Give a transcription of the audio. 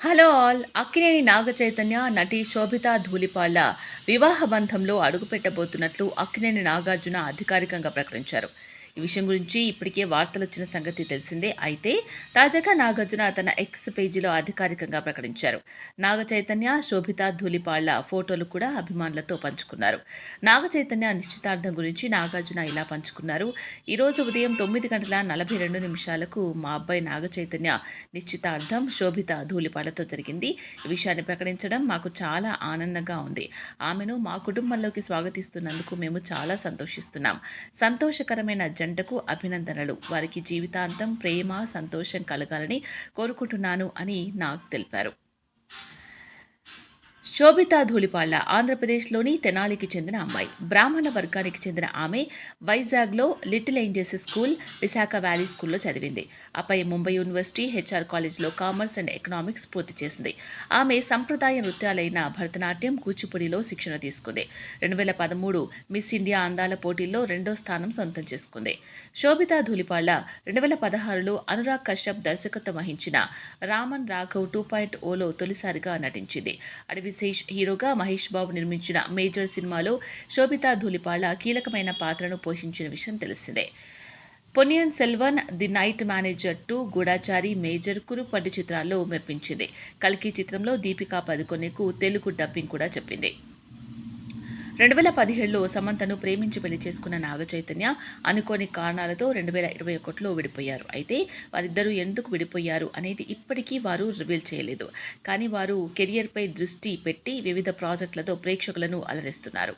Hello all. Akkineni Naga Chaitanya నటి శోభిత ధూళిపాళ్ళ వివాహ బంధంలో అడుగుపెట్టబోతున్నట్లు అక్కినేని నాగార్జున అధికారికంగా ప్రకటించారు. ఈ విషయం గురించి ఇప్పటికే వార్తలు వచ్చిన సంగతి తెలిసిందే. అయితే తాజాగా నాగార్జున తన ఎక్స్ పేజీలో అధికారికంగా ప్రకటించారు. నాగ చైతన్య శోభిత ధూళిపాళ్ళ ఫోటోలు కూడా అభిమానులతో పంచుకున్నారు. నాగ చైతన్య నిశ్చితార్థం గురించి నాగార్జున ఇలా పంచుకున్నారు. ఈరోజు ఉదయం తొమ్మిది గంటల నలభై రెండు నిమిషాలకు మా అబ్బాయి నాగ చైతన్య నిశ్చితార్థం శోభిత ధూళిపాలతో జరిగింది. ఈ విషయాన్ని ప్రకటించడం మాకు చాలా ఆనందంగా ఉంది. ఆమెను మా కుటుంబంలోకి స్వాగతిస్తున్నందుకు మేము చాలా సంతోషిస్తున్నాం. సంతోషకరమైన జంటకు అభినందనలు. వారికి జీవితాంతం ప్రేమ సంతోషం కలగాలని కోరుకుంటున్నాను అని నాగ్ తెలిపారు. శోభితా ధూళిపాళ్ళ ఆంధ్రప్రదేశ్లోని తెనాలికి చెందిన అమ్మాయి. బ్రాహ్మణ వర్గానికి చెందిన ఆమె వైజాగ్లో little angels school Visakha valley స్కూల్లో చదివింది. ఆపై ముంబై యూనివర్సిటీ హెచ్ఆర్ కాలేజ్లో కామర్స్ అండ్ ఎకనామిక్స్ పూర్తి చేసింది. ఆమె సంప్రదాయ నృత్యాలైన భరతనాట్యం కూచిపూడిలో శిక్షణ తీసుకుంది. రెండు వేల పదమూడు మిస్ ఇండియా అందాల పోటీల్లో రెండో స్థానం సొంతం చేసుకుంది. శోభితా ధూళిపాళ్ళ రెండు వేల పదహారులో అనురాగ్ కశ్యప్ దర్శకత్వం వహించిన రామన్ రాఘవ్ టూ పాయింట్ ఓలో తొలిసారిగా నటించింది. అడవి శేష్ హీరోగా మహేష్ బాబు నిర్మించిన మేజర్ సినిమాలో శోభితా ధూలిపాళ కీలకమైన పాత్రను పోషించిన విషయం తెలిసిందే. Ponniyin Selvan the night manager two Goodachari major కురుపడ్డి చిత్రాల్లో మెప్పించింది. కల్కి చిత్రంలో దీపికా పదుకొనేకు తెలుగు డబ్బింగ్ కూడా చెప్పింది. రెండు వేల పదిహేడులో సమంతను ప్రేమించి పెళ్ళి చేసుకున్న నాగ చైతన్య అనుకోని కారణాలతో రెండు వేల ఇరవై ఒకటిలో విడిపోయారు. అయితే వారిద్దరూ ఎందుకు విడిపోయారు అనేది ఇప్పటికీ వారు రివీల్ చేయలేదు. కానీ వారు కెరియర్పై దృష్టి పెట్టి వివిధ ప్రాజెక్టులతో ప్రేక్షకులను అలరిస్తున్నారు.